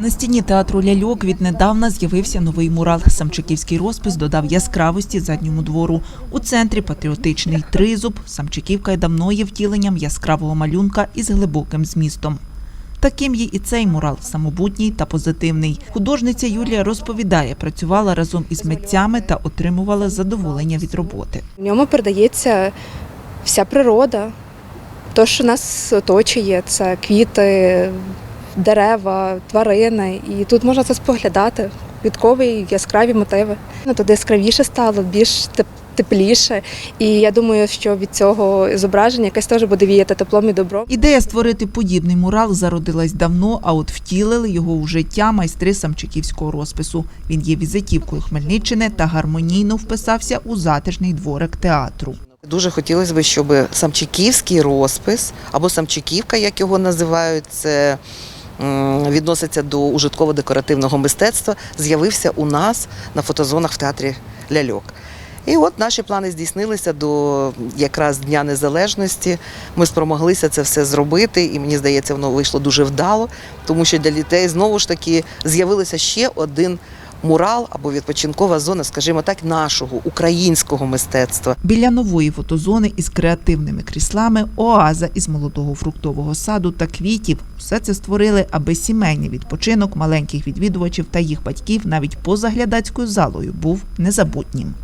На стіні театру ляльок віднедавна з'явився новий мурал. Самчиківський розпис додав яскравості задньому двору. У центрі патріотичний тризуб. Самчиківка й давно є втіленням яскравого малюнка із глибоким змістом. Таким є і цей мурал самобутній та позитивний. Художниця Юлія розповідає, працювала разом із митцями та отримувала задоволення від роботи. В ньому передається вся природа, те, що нас оточує, це квіти, дерева, тварини. І тут можна це споглядати. Квіткові, яскраві мотиви. Ну, туди яскравіше стало, більш теп- тепліше. І я думаю, що від цього зображення якесь теж буде віяти теплом і добром. Ідея створити подібний мурал зародилась давно, а от втілили його у життя майстри самчиківського розпису. Він є візитівкою Хмельниччини та гармонійно вписався у затишний дворик театру. Дуже хотілося б, щоб самчиківський розпис або самчиківка, як його називають, це відноситься до ужитково-декоративного мистецтва, з'явився у нас на фотозонах в театрі ляльок. І от наші плани здійснилися до якраз Дня Незалежності. Ми спромоглися це все зробити, і мені здається, воно вийшло дуже вдало, тому що для дітей знову ж таки з'явилося ще один мурал або відпочинкова зона, скажімо так, нашого українського мистецтва. Біля нової фотозони із креативними кріслами, оаза із молодого фруктового саду та квітів. Все це створили, аби сімейний відпочинок маленьких відвідувачів та їх батьків навіть поза глядацькою залою був незабутнім.